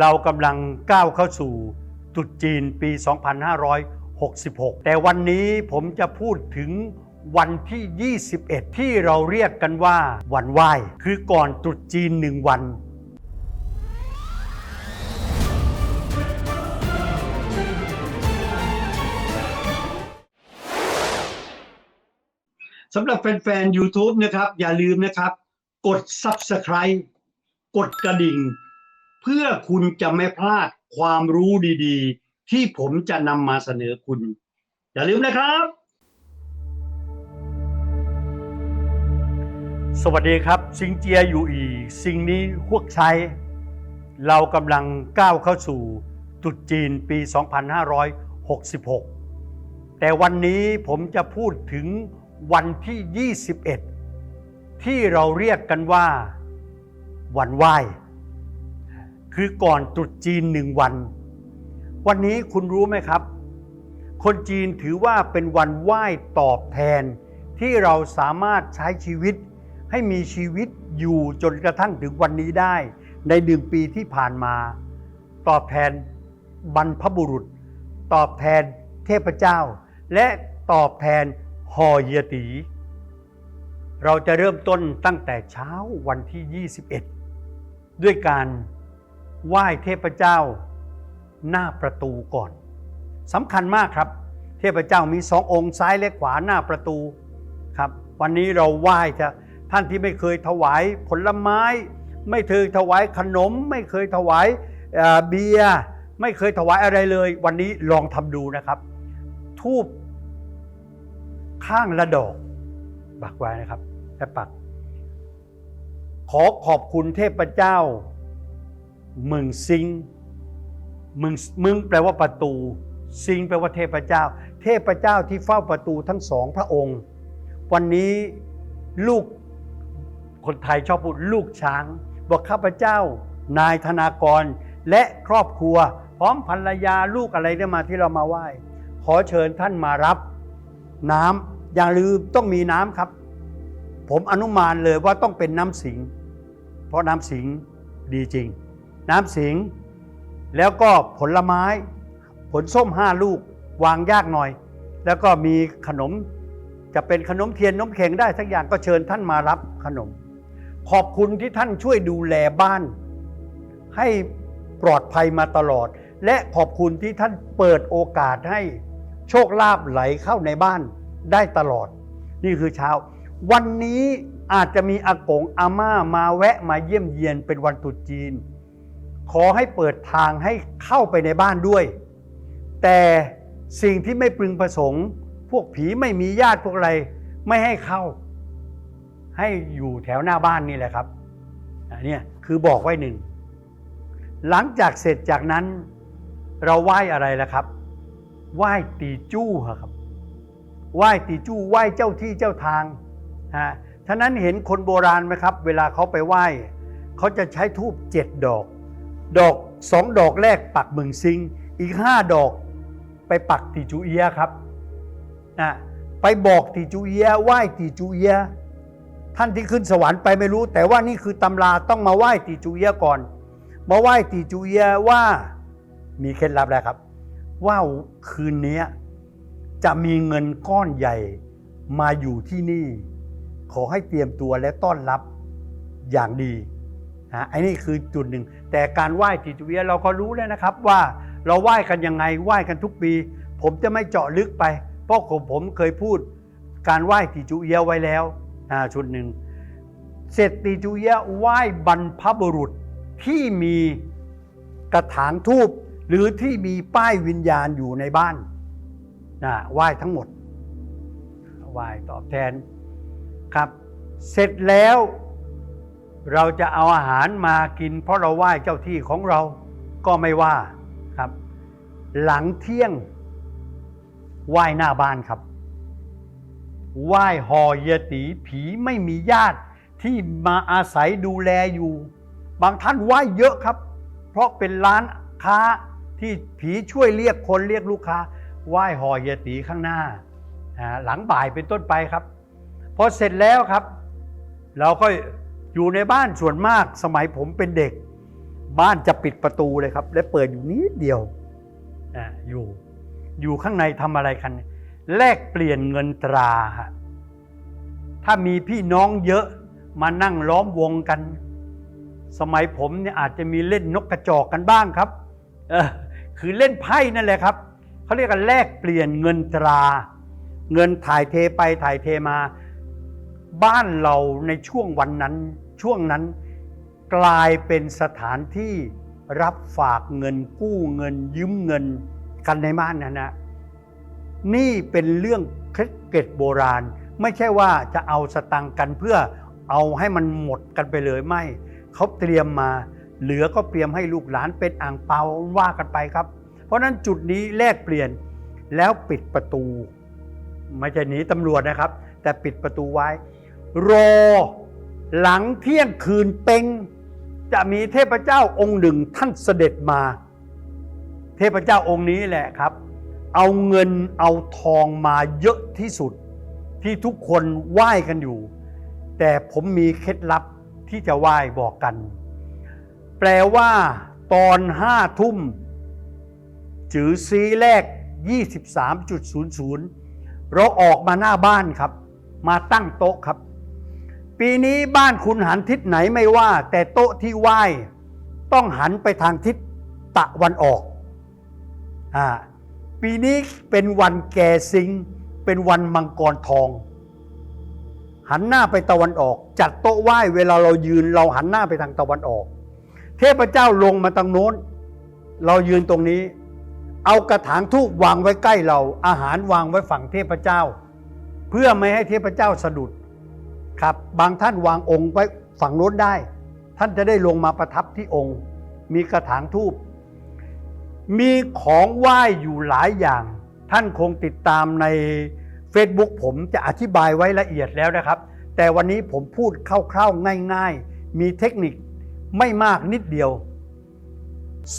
เรากำลังก้าวเข้าสู่ตรุษจีนปี 2566 แต่วันนี้ผมจะพูดถึงวันที่ 21 ที่เราเรียกกันว่าวันไหว้ คือก่อนตรุษจีนหนึ่งวัน สำหรับแฟนๆ YouTube นะครับ อย่าลืมนะครับ กด Subscribe กดกระดิ่ง เพื่อคุณจะไม่พลาดความรู้ดีๆ ที่ผมจะนำมาเสนอคุณ อย่าลืมนะครับ สวัสดีครับซิงเจียอยู่อีซิงนี้ฮวกใช้ เรากำลังก้าวเข้าสู่ตรุษจีนปี 2566 แต่วันนี้ผมจะพูดถึงวันที่ 21 ที่เราเรียกกันว่า วันไหว้ คือก่อนตรุษจีนหนึ่งวัน วันนี้คุณรู้ไหมครับ คนจีนถือว่าเป็นวันไหว้ตอบแทน ที่เราสามารถใช้ชีวิต ให้มีชีวิตอยู่จนกระทั่งถึงวันนี้ได้ ในหนึ่งปีที่ผ่านมา ตอบแทนบรรพบุรุษ ตอบแทนเทพเจ้า และตอบแทนฮอเยตี เราจะเริ่มต้นตั้งแต่เช้าวันที่ 21 ด้วยการ ไหว้เทพเจ้าหน้าประตูก่อนสำคัญมากครับ เทพเจ้ามีสององค์ซ้ายและขวาหน้าประตูครับ วันนี้เราไหว้จะท่านที่ไม่เคยถวายผลไม้ ไม่เคยถวายขนม ไม่เคยถวายเบียร์ไม่เคยถวายอะไรเลย วันนี้ลองทำดูนะครับ ทูบข้างละดอกปักไว้นะครับและปัก ขอขอบคุณเทพเจ้า มึงซิงมึงมึงแปลว่าประตู ซิงแปลว่าเทพเจ้า เทพเจ้าที่เฝ้าประตูทั้งสองพระองค์ วันนี้ลูกคนไทยชอบพูดลูกช้าง บอกข้าพเจ้า นายธนากรและครอบครัว พร้อมภรรยาลูกอะไรเนี่ยมาที่เรามาไหว้ ขอเชิญท่านมารับน้ำอย่าลืมต้องมีน้ำครับ ผมอนุมานเลยว่าต้องเป็นน้ำสิง เพราะน้ำสิงดีจริง น้ำสิง แล้วก็ผลไม้ ผลส้มห้าลูกวางยากหน่อย แล้วก็มีขนมจะเป็นขนมเทียนนมเข่งได้สักอย่างก็เชิญท่านมารับขนม ขอบคุณที่ท่านช่วยดูแลบ้าน ให้ปลอดภัยมาตลอด และขอบคุณที่ท่านเปิดโอกาสให้โชคลาภไหลเข้าในบ้านได้ตลอด นี่คือเช้า วันนี้อาจจะมีอากงอาม่ามาแวะมาเยี่ยมเยียนเป็นวันตรุษจีน ขอให้เปิดทางให้เข้าไปในบ้านด้วย แต่สิ่งที่ไม่พึงประสงค์ พวกผีไม่มีญาติพวกอะไร ไม่ให้เข้า ให้อยู่แถวหน้าบ้านนี่แหละครับอันนี้คือบอกไว้หนึ่ง หลังจากเสร็จจากนั้น เราไหว้อะไรล่ะครับ ไหว้ตีจู้ครับ ไหว้ตีจู้ไหว้เจ้าที่เจ้าทางฮะท่านั้นเห็นคนโบราณไหมครับ เวลาเขาไปไหว้เขาจะใช้ทูบเจ็ดดอก ดอกสองดอกแรกปักเมืองซิง อีกห้าดอกไปปักตีจูเอียครับนะไปบอกตีจูเอียไหว้ตีจูเอียท่านที่ขึ้นสวรรค์ไปไม่รู้ แต่ว่านี่คือตำราต้องมาไหว้ตีจูเอียก่อน มาไหว้ตีจูเอียว่ามีเคล็ดลับแล้วครับ ว่าคืนนี้จะมีเงินก้อนใหญ่มาอยู่ที่นี่ ขอให้เตรียมตัวและต้อนรับอย่างดี นะไอ้นี่คือจุดหนึ่ง แต่การไหว้ติจุเวียเราก็รู้แล้วนะครับว่าเราไหว้กันยังไงไหว้กันทุกปี ผมจะไม่เจาะลึกไป เพราะผมผมเคยพูด การไหว้ติจุเอียไว้แล้วนะชุดหนึ่งเสร็จติจุเอียไหว้บรรพบุรุษที่มีกระถางทูบหรือที่มีป้ายวิญญาณอยู่ในบ้านนะไหว้ทั้งหมดไหว้ตอบแทนครับ เสร็จแล้ว เราจะเอาอาหารมากิน เพราะเราไหว้เจ้าที่ของเราก็ไม่ว่าครับ หลังเที่ยงไหว้หน้าบ้านครับ ไหว้หอเยตีผีไม่มีญาติที่มาอาศัยดูแลอยู่ บางท่านไหว้เยอะครับ เพราะเป็นร้านค้าที่ผีช่วยเรียกคนเรียกลูกค้าไหว้หอเยตีข้างหน้าอ่าหลังบ่ายเป็นต้นไปครับพอเสร็จแล้วครับ เราก็ อยู่ในบ้านส่วนมากสมัยผมเป็นเด็ก บ้านจะปิดประตูเลยครับ และเปิดอยู่นิดเดียวอ่าอยู่อยู่ข้างในทำอะไรกัน แลกเปลี่ยนเงินตราฮะถ้ามีพี่น้องเยอะมานั่งล้อมวงกัน สมัยผมเนี่ยอาจจะมีเล่นนกกระจอกกันบ้างครับเออคือเล่นไพ่นั่นแหละครับเขาเรียกกันแลกเปลี่ยนเงินตรา เงินถ่ายเทไปถ่ายเทมา บ้านเราในช่วงวันนั้น ช่วงนั้นกลายเป็นสถานที่รับฝากเงินกู้เงินยืมเงินกันในบ้านนะนะนี่เป็นเรื่องเคล็ดเกร็ดโบราณ ไม่ใช่ว่าจะเอาสตังค์กันเพื่อเอาให้มันหมดกันไปเลยไม่เขาเตรียมมา เหลือก็เตรียมให้ลูกหลานเป็นอ่างเปาว่ากันไปครับ เพราะนั้นจุดนี้แลกเปลี่ยนแล้วปิดประตู ไม่ใช่หนีตำรวจนะครับ แต่ปิดประตูไว้ รอ หลังเที่ยงคืนเป็งจะมีเทพเจ้าองค์หนึ่งท่านเสด็จมา เทพเจ้าองค์นี้แหละครับ เอาเงินเอาทองมาเยอะที่สุด ที่ทุกคนไหว้กันอยู่ แต่ผมมีเคล็ดลับที่จะไหว้บอกกัน แปลว่าตอนห้าทุ่ม จือซีแรก 23.00 เราออกมาหน้าบ้านครับ มาตั้งโต๊ะครับ ปีนี้บ้านคุณหันทิศไหนไม่ว่า แต่โต๊ะที่ไหว้ ต้องหันไปทางทิศตะวันออกอ่าปีนี้เป็นวันแก่สิง เป็นวันมังกรทอง หันหน้าไปตะวันออก จัดโต๊ะไหว้เวลาเรายืนเราหันหน้าไปทางตะวันออก เทพเจ้าลงมาทางโน้น เรายืนตรงนี้ เอากระถางทูบวางไว้ใกล้เรา อาหารวางไว้ฝั่งเทพเจ้า เพื่อไม่ให้เทพเจ้าสะดุด ครับบางท่านวางองค์ไว้ฝั่งโน้นได้ ท่านจะได้ลงมาประทับที่องค์ มีกระถางทูบมีของไหว้อยู่หลายอย่าง ท่านคงติดตามใน Facebook ผมจะอธิบายไว้ละเอียดแล้วนะครับ แต่วันนี้ผมพูดคร่าวๆง่าย ๆ มีเทคนิคไม่มากนิดเดียว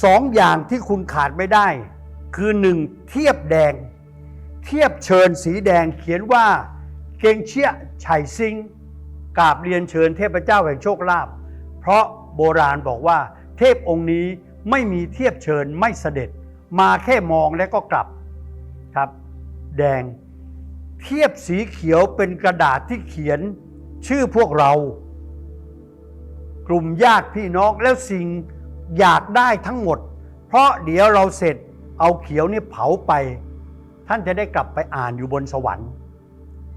สองอย่างที่คุณขาดไม่ได้ คือหนึ่งเทียบแดง เทียบเชิญสีแดงเขียนว่าเกงเชียไฉซิง กราบเรียนเชิญเทพเจ้าแห่งโชคลาภเพราะโบราณบอกว่าเทพองค์นี้ไม่มีเทียบเชิญไม่เสด็จ มาแค่มองแล้วก็กลับครับ แดง เทียบสีเขียวเป็นกระดาษที่เขียนชื่อพวกเรา กลุ่มญาติพี่น้องแล้วสิ่งอยากได้ทั้งหมด เพราะเดี๋ยวเราเสร็จเอาเขียวนี่เผาไป ท่านจะได้กลับไปอ่านอยู่บนสวรรค์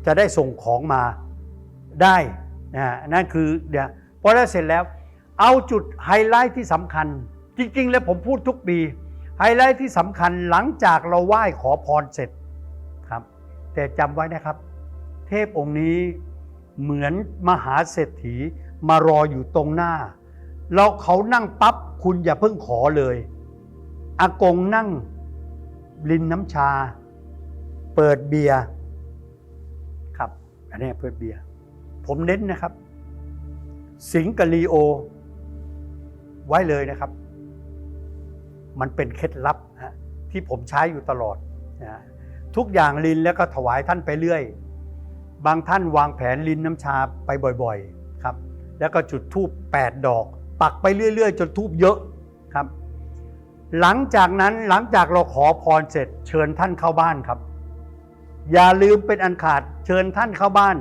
จะได้ส่งของมาได้ นะนั่นคือเดี๋ยวพอแล้วเสร็จแล้ว เอาจุดไฮไลท์ที่สำคัญ จริง ๆ แล้วผมพูดทุกปี ไฮไลท์ที่สำคัญหลังจากเราไหว้ขอพรเสร็จครับ แต่จำไว้นะครับ เทพองค์นี้เหมือนมหาเศรษฐีมารออยู่ตรงหน้า เราเขานั่งปั๊บคุณอย่าเพิ่งขอเลยอากงนั่งรินน้ำชา เปิดเบียร์ครับอันนี้เปิดเบียร์ ผมเน้นนะครับ สิงกับลีโอ ไว้เลยนะครับ มันเป็นเคล็ดลับฮะที่ผมใช้อยู่ตลอดนะทุกอย่างลินแล้วก็ถวายท่านไปเรื่อย บางท่านวางแผนลินน้ำชาไปบ่อยๆครับ แล้วก็จุดทูบ8ดอก ปักไปเรื่อย ๆ จนทูบเยอะครับ หลังจากนั้นหลังจากเราขอพรเสร็จ เชิญท่านเข้าบ้านครับ อย่าลืมเป็นอันขาดเชิญท่านเข้าบ้าน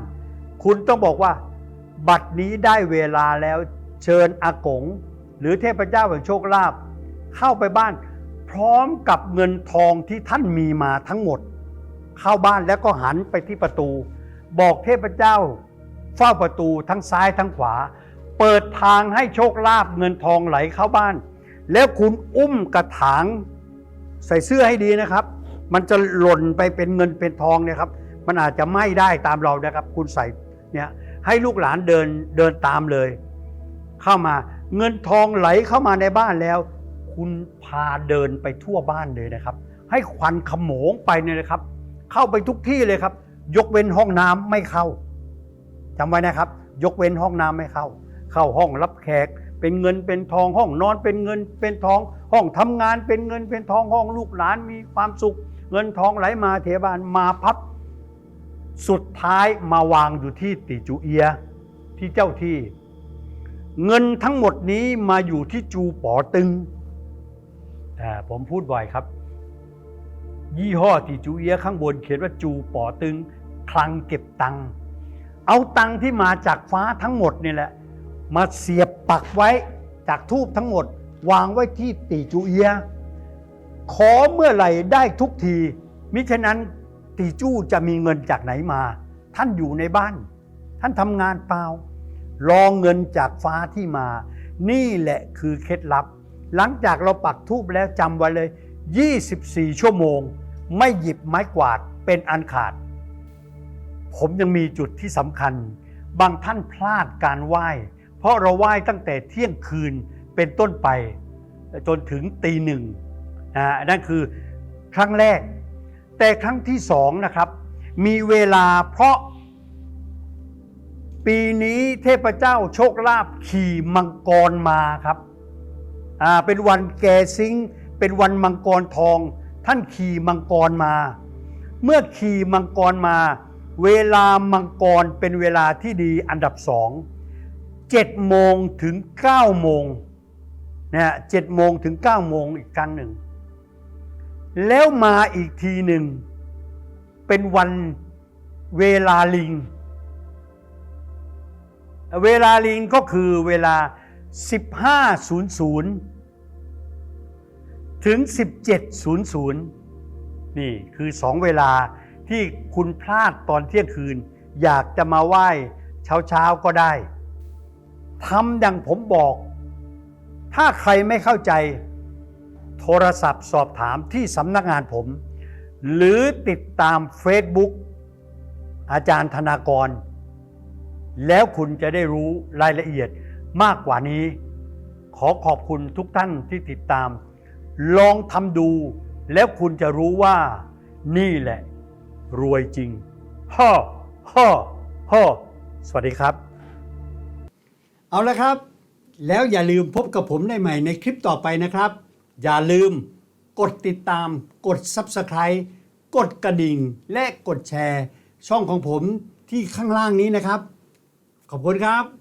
คุณต้องบอกว่า บัดนี้ได้เวลาแล้วเชิญอากง หรือเทพเจ้าแห่งโชคลาภเข้าไปบ้าน พร้อมกับเงินทองที่ท่านมีมาทั้งหมด เข้าบ้านแล้วก็หันไปที่ประตู บอกเทพเจ้า เฝ้าประตูทั้งซ้ายทั้งขวา เปิดทางให้โชคลาภเงินทองไหลเข้าบ้าน แล้วคุณอุ้มกระถางใส่เสื้อให้ดีนะครับ มันจะหล่นไปเป็นเงินเป็นทองเนี่ยครับ มันอาจจะไหม่ได้ตามเรานะครับ คุณใส่ เนี่ยให้ลูกหลานเดินเดินตามเลย เข้ามาเงินทองไหลเข้ามาในบ้านแล้ว คุณพาเดินไปทั่วบ้านเลยนะครับ ให้ควันขโมงไปเนี่ยนะครับ เข้าไปทุกที่เลยครับ ยกเว้นห้องน้ำไม่เข้าจำไว้นะครับ ยกเว้นห้องน้ำไม่เข้า เข้าห้องรับแขก เป็นเงินเป็นทองห้องนอนเป็นเงินเป็นทอง ห้องทำงานเป็นเงินเป็นทองห้องลูกหลานมีความสุข เงินทองไหลมาเทบานมาพับ สุดท้ายมาวางอยู่ที่ติจูเอีย ที่เจ้าที่ เงินทั้งหมดนี้มาอยู่ที่จูป๋อตึงผมพูดบ่อยครับ ยี่ห้อตีจูเอียะข้างบนเขียนว่าจูป๋อตึง คลังเก็บตังค์เอาตังค์ที่มาจากฟ้าทั้งหมดนี่แหละ มาเสียบปักไว้จากทูบทั้งหมด วางไว้ที่ตีจูเอียะขอเมื่อไหร่ได้ทุกทีมิฉะนั้น ตีจู้จะมีเงินจากไหนมา ท่านอยู่ในบ้าน ท่านทำงานเปล่า รองเงินจากฟ้าที่มา นี่แหละคือเคล็ดลับ หลังจากเราปักทูบแล้วจำไว้เลย 24 ชั่วโมง ไม่หยิบไม้กวาดเป็นอันขาด ผมยังมีจุดที่สำคัญ บางท่านพลาดการไหว้ เพราะเราไหว้ตั้งแต่เที่ยงคืนเป็นต้นไป จนถึงตีหนึ่งนะนั่นคือครั้งแรก แต่ครั้งที่สองนะครับ มีเวลาเพราะ ปีนี้เทพเจ้าโชคลาภขี่มังกรมาครับอ่าเป็นวันแกซิงเป็นวันมังกรทอง ท่านขี่มังกรมา เมื่อขี่มังกรมา เวลามังกรเป็นเวลาที่ดีอันดับสองเจ็ดโมงถึงเก้าโมงนะฮะเจ็ดโมงถึงเก้าโมงอีกครั้งหนึ่ง แล้วมาอีกทีหนึ่ง เป็นวันเวลาลิง เวลาลิงก็คือเวลา 15.00 ถึง 17.00 นี่คือสองเวลาที่คุณพลาดตอนเที่ยงคืน อยากจะมาไหว้เช้าเช้าๆก็ได้ทำดังผมบอก ถ้าใครไม่เข้าใจ โทรศัพท์สอบถามที่สำนักงานผม หรือติดตาม Facebook อาจารย์ธนากร แล้วคุณจะได้รู้รายละเอียดมากกว่านี้ ขอขอบคุณทุกท่านที่ติดตาม ลองทำดูแล้วคุณจะรู้ว่านี่แหละ รวยจริงฮ่อฮ่อฮ่อสวัสดีครับ เอาละครับ แล้วอย่าลืมพบกับผมได้ใหม่ในคลิปต่อไปนะครับ อย่าลืมกดติดตาม กด Subscribe กดกระดิ่ง และกดแชร์ ช่องของผมที่ข้างล่างนี้นะครับ ขอบคุณครับ